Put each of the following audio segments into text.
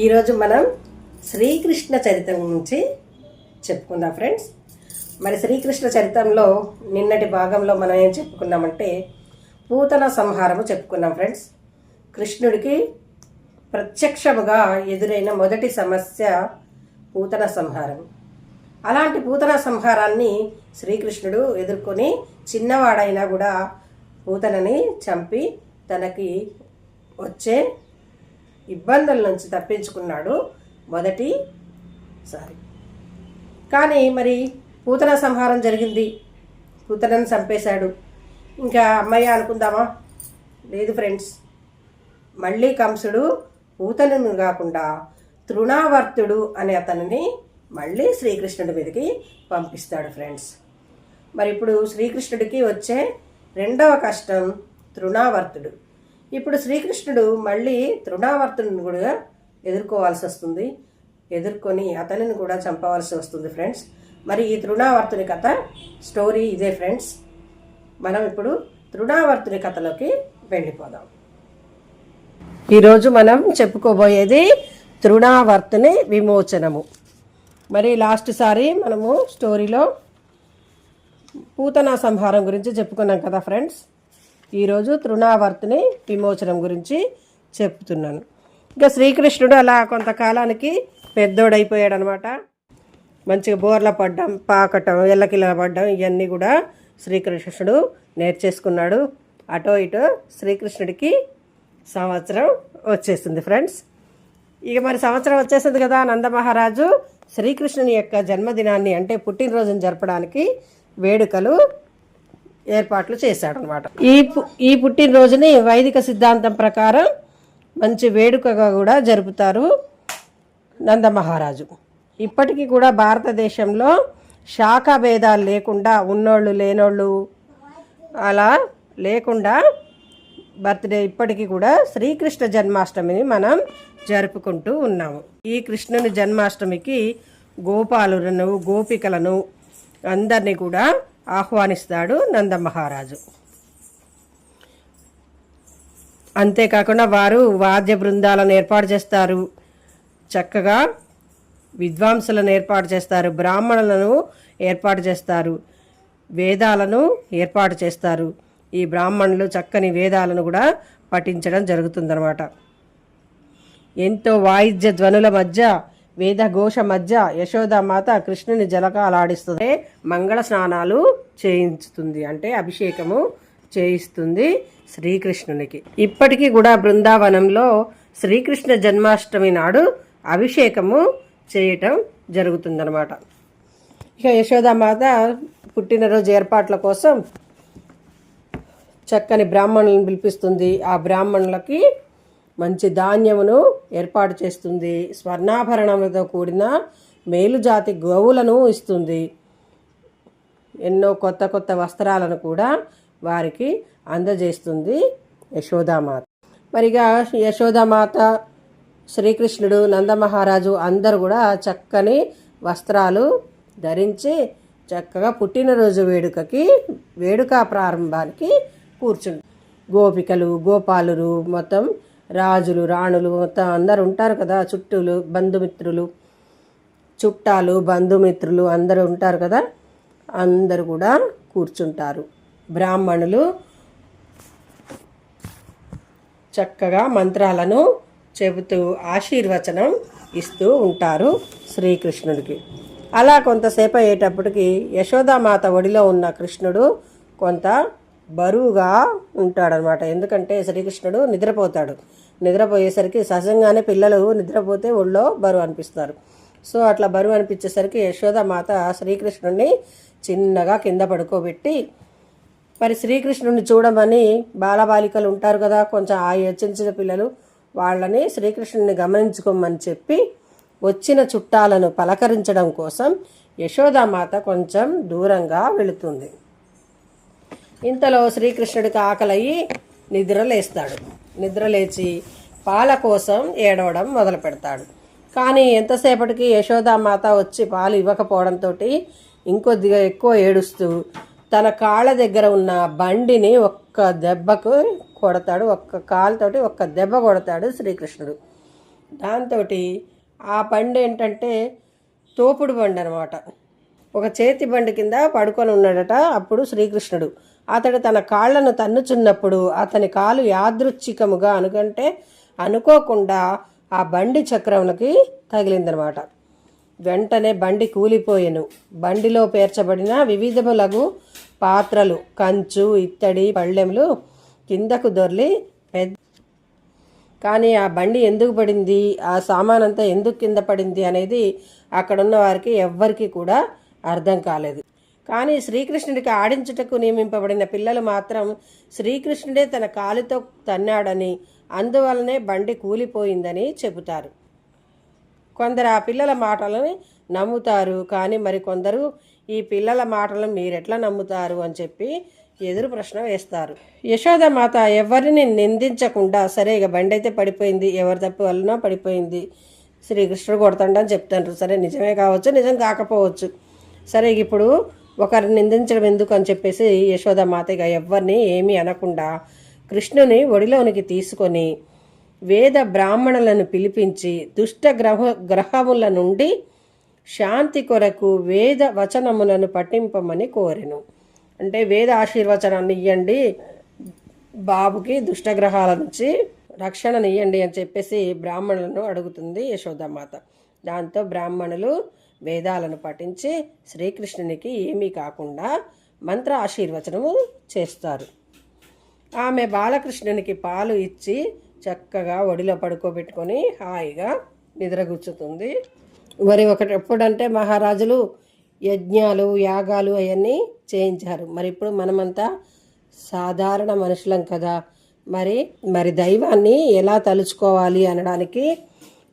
ఈరోజు మనం శ్రీకృష్ణ చరిత్ర గురించి చెప్పుకుందాం ఫ్రెండ్స్. మరి శ్రీకృష్ణ చరిత్రంలో నిన్నటి భాగంలో మనం ఏం చెప్పుకున్నామంటే పూతన సంహారము చెప్పుకున్నాం ఫ్రెండ్స్. కృష్ణుడికి ప్రత్యక్షముగా ఎదురైన మొదటి సమస్య పూతన సంహారం. అలాంటి పూతన సంహారాన్ని శ్రీకృష్ణుడు ఎదుర్కొని చిన్నవాడైనా కూడా పూతనని చంపి తనకి వచ్చే ఇబ్బందుల నుంచి తప్పించుకున్నాడు మొదటి సారి. కానీ మరి పూతన సంహారం జరిగింది. పూతనని చంపేశాడు. ఇంకా అమ్మయ్య అనుకుందామా? లేదు ఫ్రెండ్స్. మళ్ళీ కంసుడు పూతనను కాకుండా తృణావర్తుడు అనే అతనిని మళ్ళీ శ్రీకృష్ణుడి మీదకి పంపిస్తాడు ఫ్రెండ్స్. మరి ఇప్పుడు శ్రీకృష్ణుడికి వచ్చే రెండవ కష్టం తృణావర్తుడు. ఇప్పుడు శ్రీకృష్ణుడు మళ్ళీ తృణావర్తుని కూడా ఎదుర్కోవాల్సి వస్తుంది. ఎదుర్కొని అతనిని కూడా చంపవలసి వస్తుంది ఫ్రెండ్స్. మరి ఈ తృణావర్తుని కథ స్టోరీ ఇదే ఫ్రెండ్స్. మనం ఇప్పుడు తృణావర్తుని కథలోకి వెళ్ళిపోదాం. ఈరోజు మనం చెప్పుకోబోయేది తృణావర్తుని విమోచనము. మరి లాస్ట్ సారి మనము స్టోరీలో పూతన సంహారం గురించి చెప్పుకున్నాం కదా ఫ్రెండ్స్. ఈరోజు తృణావర్తిని విమోచనం గురించి చెప్తున్నాను. ఇంకా శ్రీకృష్ణుడు అలా కొంతకాలానికి పెద్దోడైపోయాడు అనమాట మంచిగా బోర్ల పడ్డం పాకటం ఎల్లకిల్ల పడ్డం ఇవన్నీ కూడా శ్రీకృష్ణుడు నేర్చేసుకున్నాడు. అటో ఇటో శ్రీకృష్ణుడికి సంవత్సరం వచ్చేసింది ఫ్రెండ్స్. ఇక మరి సంవత్సరం వచ్చేసింది కదా నందమహారాజు శ్రీకృష్ణుని యొక్క జన్మదినాన్ని అంటే పుట్టినరోజును జరపడానికి వేడుకలు ఏర్పాట్లు చేశాడనమాట ఈ పు- ఈ పుట్టినరోజుని వైదిక సిద్ధాంతం ప్రకారం మంచి వేడుకగా కూడా జరుపుతారు నందమహారాజు ఇప్పటికీ కూడా భారతదేశంలో శాఖా భేదాలు లేకుండా ఉన్నోళ్ళు లేనోళ్ళు అలా లేకుండా బర్త్డే ఇప్పటికీ కూడా శ్రీకృష్ణ జన్మాష్టమిని మనం జరుపుకుంటూ ఉన్నాము. ఈ కృష్ణుని జన్మాష్టమికి గోపాలులను గోపికలను అందరినీ కూడా ఆహ్వానిస్తాడు నందమహారాజు అంతేకాకుండా వారు వాద్య బృందాలను ఏర్పాటు చేస్తారు. చక్కగా విద్వాంసులను ఏర్పాటు చేస్తారు. బ్రాహ్మణులను ఏర్పాటు చేస్తారు. వేదాలను ఏర్పాటు చేస్తారు. ఈ బ్రాహ్మణులు చక్కని వేదాలను కూడా పఠించడం జరుగుతుందన్నమాట. ఎంతో వాయిద్య ధ్వనుల మధ్య వేదఘోష మధ్య యశోదామాత కృష్ణుని జలకాలాడిస్తుంది. మంగళ స్నానాలు చేయించుతుంది. అంటే అభిషేకము చేయిస్తుంది శ్రీకృష్ణునికి. ఇప్పటికీ కూడా బృందావనంలో శ్రీకృష్ణ జన్మాష్టమి నాడు అభిషేకము చేయటం జరుగుతుందనమాట ఇక యశోదామాత పుట్టినరోజు ఏర్పాట్ల కోసం చక్కని బ్రాహ్మణులను పిలిపిస్తుంది. ఆ బ్రాహ్మణులకి మంచి ధాన్యమును ఏర్పాటు చేస్తుంది. స్వర్ణాభరణములతో కూడిన మేలుజాతి గోవులను ఇస్తుంది. ఎన్నో కొత్త కొత్త వస్త్రాలను కూడా వారికి అందజేస్తుంది యశోదామాత. మరిగా యశోదామాత శ్రీకృష్ణుడు నందమహారాజు అందరూ కూడా చక్కని వస్త్రాలు ధరించి చక్కగా పుట్టినరోజు వేడుకకి వేడుక ప్రారంభానికి కూర్చుంటారు గోపికలు గోపాలురు మొత్తం రాజులు రాణులు మొత్తం అందరు ఉంటారు కదా చుట్టూలు బంధుమిత్రులు చుట్టాలు బంధుమిత్రులు అందరూ ఉంటారు కదా అందరు కూడా కూర్చుంటారు. బ్రాహ్మణులు చక్కగా మంత్రాలను చెబుతూ ఆశీర్వచనం ఇస్తూ ఉంటారు శ్రీకృష్ణుడికి. అలా కొంతసేపు అయ్యేటప్పటికి యశోదామాత ఒడిలో ఉన్న కృష్ణుడు కొంత బరువుగా ఉంటాడనమాట. ఎందుకంటే శ్రీకృష్ణుడు నిద్రపోతాడు. నిద్రపోయేసరికి సహజంగానే పిల్లలు నిద్రపోతే ఒళ్ళో బరువు అనిపిస్తారు. సో అట్లా బరువు అనిపించేసరికి యశోదామాత శ్రీకృష్ణుడిని చిన్నగా కింద పడుకోబెట్టి మరి శ్రీకృష్ణుడిని చూడమని బాలబాలికలు ఉంటారు కదా కొంచెం ఆ యోచించిన పిల్లలు వాళ్ళని శ్రీకృష్ణుని గమనించుకోమని చెప్పి వచ్చిన చుట్టాలను పలకరించడం కోసం యశోదామాత కొంచెం దూరంగా వెళుతుంది. ఇంతలో శ్రీకృష్ణుడికి ఆకలయ్యి నిద్రలేస్తాడు. నిద్రలేచి పాల కోసం ఏడవడం మొదలు పెడతాడు కానీ ఎంతసేపటికి యశోదామాత వచ్చి పాలు ఇవ్వకపోవడంతో ఇంకొద్దిగా ఎక్కువ ఏడుస్తూ తన కాళ్ళ దగ్గర ఉన్న బండిని ఒక్క దెబ్బకు కొడతాడు. ఒక్క కాలుతోటి ఒక్క దెబ్బ కొడతాడు శ్రీకృష్ణుడు. దాంతో ఆ బండి ఏంటంటే తోపుడు బండి అనమాట ఒక చేతి బండి కింద పడుకొని ఉన్నాడట అప్పుడు శ్రీకృష్ణుడు. అతడు తన కాళ్ళను తన్నుచున్నప్పుడు అతని కాలు యాదృచ్ఛికముగా అనుకంటే అనుకోకుండా ఆ బండి చక్రమునకి తగిలిందనమాట. వెంటనే బండి కూలిపోయెను. బండిలో పేర్చబడిన వివిధములగు పాత్రలు కంచు ఇత్తడి పళ్ళెములు కిందకు దొర్లి పెద్ద కానీ ఆ బండి ఎందుకు పడింది? ఆ సామానంతా ఎందుకు కింద పడింది? అనేది అక్కడున్న వారికి ఎవ్వరికీ కూడా అర్థం కాలేదు. కానీ శ్రీకృష్ణుడికి ఆడించుటకు నియమింపబడిన పిల్లలు మాత్రం శ్రీకృష్ణుడే తన కాలితో తన్నాడని అందువలనే బండి కూలిపోయిందని చెబుతారు. కొందరు ఆ పిల్లల మాటలని నమ్ముతారు కానీ మరి కొందరు ఈ పిల్లల మాటలను మీరెట్లా నమ్ముతారు అని చెప్పి ఎదురు ప్రశ్న వేస్తారు. యశోద మాత ఎవరిని నిందించకుండా సరే ఇక బండి అయితే పడిపోయింది ఎవరి తప్పు వలన పడిపోయింది శ్రీకృష్ణుడు కొడతాడని చెప్తారు సరే నిజమే కావచ్చు నిజం కాకపోవచ్చు. సరే ఇప్పుడు ఒకరిని నిందించడం ఎందుకు అని చెప్పేసి యశోద మాతగా ఎవరిని ఏమీ అనకుండా కృష్ణుని ఒడిలోనికి తీసుకొని వేద బ్రాహ్మణులను పిలిపించి దుష్ట గ్రహ గ్రహముల నుండి శాంతి కొరకు వేద వచనములను పఠింపమని కోరెను. అంటే వేద ఆశీర్వచనాన్ని ఇవ్వండి బాబుకి దుష్టగ్రహాల నుంచి రక్షణనియ్యండి అని చెప్పేసి బ్రాహ్మణులను అడుగుతుంది యశోదమాత దాంతో బ్రాహ్మణులు వేదాలను పఠించి శ్రీకృష్ణునికి ఏమీ కాకుండా మంత్ర ఆశీర్వచనము చేస్తారు. ఆమె బాలకృష్ణునికి పాలు ఇచ్చి చక్కగా ఒడిలో పడుకోబెట్టుకొని హాయిగా నిద్రగుచ్చుతుంది. మరి ఒకటప్పుడంటే మహారాజులు యజ్ఞాలు యాగాలు అవన్నీ చేయించారు. మరి ఇప్పుడు మనమంతా సాధారణ మనుషులం కదా. మరి మరి దైవాన్ని ఎలా తలుచుకోవాలి అనడానికి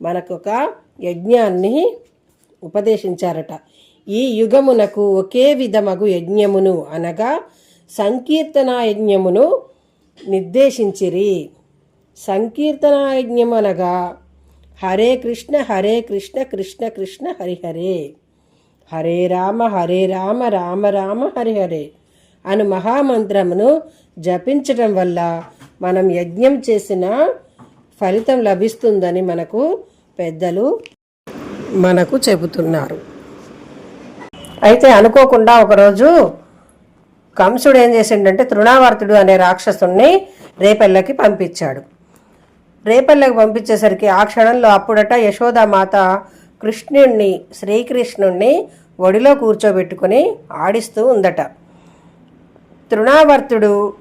మనకు ఒక యజ్ఞాన్ని ఉపదేశించారట. ఈ యుగమునకు ఒకే విధమగు యజ్ఞమును అనగా సంకీర్తన యజ్ఞమును నిర్దేశించిరి. సంకీర్తన యజ్ఞం అనగా హరే కృష్ణ హరే కృష్ణ కృష్ణ కృష్ణ హరిహరే హరే. రామ హరే రామ రామ రామ హరిహరే అను మహామంత్రమును జపించటం వల్ల మనం యజ్ఞం చేసిన ఫలితం లభిస్తుందని మనకు పెద్దలు మనకు చెబుతున్నారు. అయితే అనుకోకుండా ఒకరోజు కంసుడు ఏం చేసిండంటే తృణావర్తుడు అనే రాక్షసుణ్ణి రేపల్లకి పంపించాడు. రేపల్లకి పంపించేసరికి ఆ క్షణంలో అప్పుడట యశోదామాత కృష్ణుణ్ణి శ్రీకృష్ణుణ్ణి ఒడిలో కూర్చోబెట్టుకుని ఆడిస్తూ ఉందట. తృణావర్తుడు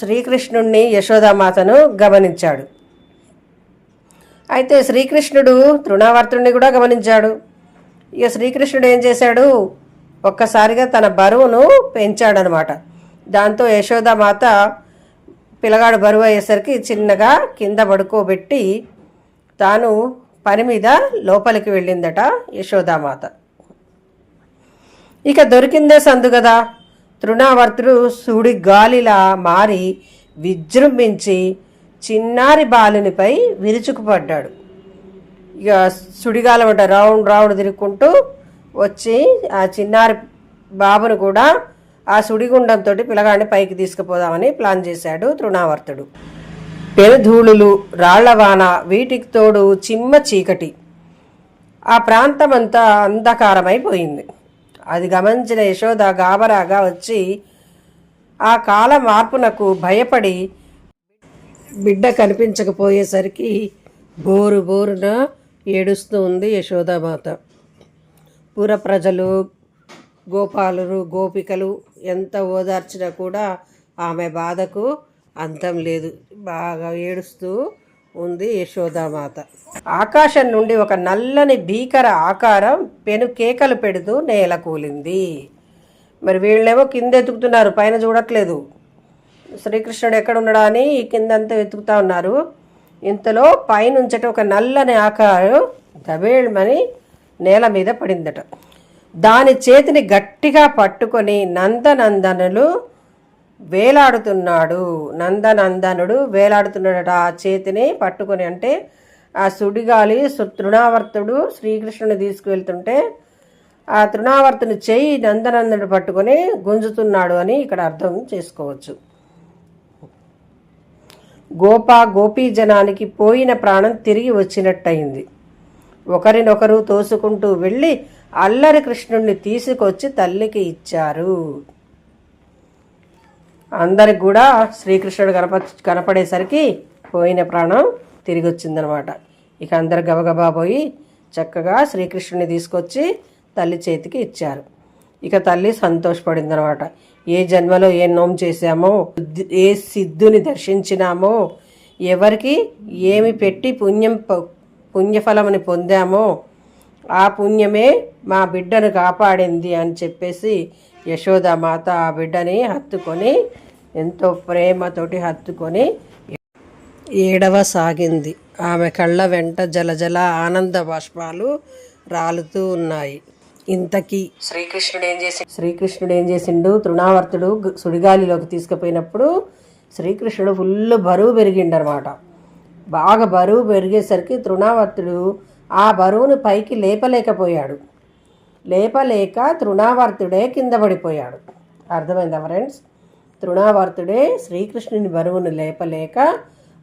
శ్రీకృష్ణుణ్ణి యశోదామాతను గమనించాడు. అయితే శ్రీకృష్ణుడు తృణావర్తుడిని కూడా గమనించాడు. ఇక శ్రీకృష్ణుడు ఏం చేశాడు? ఒక్కసారిగా తన బరువును పెంచాడనమాట. దాంతో యశోదామాత పిల్లగాడు బరువు అయ్యేసరికి చిన్నగా కింద పడుకోబెట్టి తాను పని మీద లోపలికి వెళ్ళిందట యశోదామాత ఇక దొరికిందే సందు కదా. తృణావర్తుడు సూడి గాలిలా మారి విజృంభించి చిన్నారి బాలునిపై విరుచుకుపడ్డాడు. ఇక సుడిగాలం అంట రౌండ్ రౌండ్ తిరుక్కుంటూ వచ్చి ఆ చిన్నారి బాబును కూడా ఆ సుడిగుండంతో పిల్లగాడిని పైకి తీసుకుపోదామని ప్లాన్ చేశాడు తృణావర్తుడు. పెనుధూళులు రాళ్ళవాన వీటికి తోడు చిమ్మ చీకటి. ఆ ప్రాంతమంతా అంధకారమైపోయింది. అది గమనించిన యశోద గాబరాగా వచ్చి ఆ కాల మార్పునకు భయపడి బిడ్డ కనిపించకపోయేసరికి బోరు బోరున ఏడుస్తూ ఉంది యశోదామాత పుర ప్రజలు గోపాలురు గోపికలు ఎంత ఓదార్చినా కూడా ఆమె బాధకు అంతం లేదు. బాగా ఏడుస్తూ ఉంది యశోదామాత ఆకాశం నుండి ఒక నల్లని భీకర ఆకారం పెను కేకలు పెడుతూ నేల కూలింది. మరి వీళ్ళేమో కింద ఎతుకుతున్నారు పైన చూడట్లేదు. శ్రీకృష్ణుడు ఎక్కడ ఉన్నాడా అని కిందంతా వెతుకుతా ఉన్నారు. ఇంతలో పైనుంచట ఒక నల్లని ఆకారం దబేళమని నేల మీద పడిందట. దాని చేతిని గట్టిగా పట్టుకొని నందనందనులు వేలాడుతున్నాడు. నందనందనుడు వేలాడుతున్నాడట ఆ చేతిని పట్టుకొని అంటే ఆ సుడిగాలి సు- తృణావర్తుడు శ్రీకృష్ణుని తీసుకువెళ్తుంటే ఆ తృణావర్తుని చేయి నందనందనుడు పట్టుకొని గుంజుతున్నాడు అని ఇక్కడ అర్థం చేసుకోవచ్చు. గోపా గోపీ జనానికి పోయిన ప్రాణం తిరిగి వచ్చినట్టయింది. ఒకరినొకరు తోసుకుంటూ వెళ్ళి అల్లరి కృష్ణుణ్ణి తీసుకొచ్చి తల్లికి ఇచ్చారు. అందరికి కూడా శ్రీకృష్ణుడు కనప కనపడేసరికి పోయిన ప్రాణం తిరిగి వచ్చిందనమాట ఇక అందరు గబగబా పోయి చక్కగా శ్రీకృష్ణుని తీసుకొచ్చి తల్లి చేతికి ఇచ్చారు. ఇక తల్లి సంతోషపడింది అనమాట ఏ జన్మలో ఏ నోం చేశామో ఏ సిద్ధుని దర్శించినామో ఎవరికి ఏమి పెట్టి పుణ్యం ప- పుణ్యఫలమని పొందామో ఆ పుణ్యమే మా బిడ్డను కాపాడింది అని చెప్పేసి యశోదామాత ఆ బిడ్డని హత్తుకొని ఎంతో ప్రేమతోటి హత్తుకొని ఏడవ సాగింది. ఆమె కళ్ళ వెంట జలజల ఆనంద బాష్పాలు రాలుతూ ఉన్నాయి. ఇంతకీ శ్రీకృష్ణుడు ఏం చేసి శ్రీకృష్ణుడు ఏం చేసిండు? తృణావర్తుడు సుడిగాలిలోకి తీసుకుపోయినప్పుడు శ్రీకృష్ణుడు ఫుల్ బరువు పెరిగిండనమాట. బాగా బరువు పెరిగేసరికి తృణావర్తుడు ఆ బరువును పైకి లేపలేకపోయాడు. లేపలేక తృణావర్తుడే కింద పడిపోయాడు. అర్థమైందా ఫ్రెండ్స్? తృణావర్తుడే శ్రీకృష్ణుని బరువును లేపలేక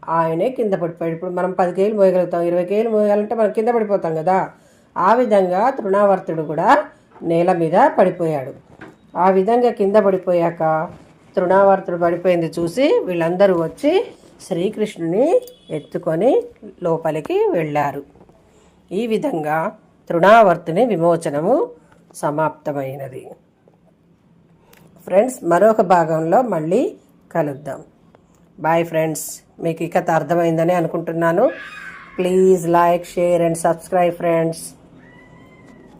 ఆయనే కింద పడిపోయాడు. ఇప్పుడు మనం పది కేలు మోయగలుగుతాం ఇరవై కేలు మోయాలంటే మనం కింద పడిపోతాం కదా. ఆ విధంగా తృణావర్తుడు కూడా నేల మీద పడిపోయాడు. ఆ విధంగా కింద పడిపోయాక తృణావర్తుడు పడిపోయింది చూసి వీళ్ళందరూ వచ్చి శ్రీకృష్ణుని ఎత్తుకొని లోపలికి వెళ్ళారు. ఈ విధంగా తృణావర్తుని విమోచనము సమాప్తమైనది. ఫ్రెండ్స్ మరొక భాగంలో మళ్ళీ కలుద్దాం. బాయ్ ఫ్రెండ్స్ మీకు ఈ కథ అర్థమైందని అనుకుంటున్నాను. Please like share and subscribe friends.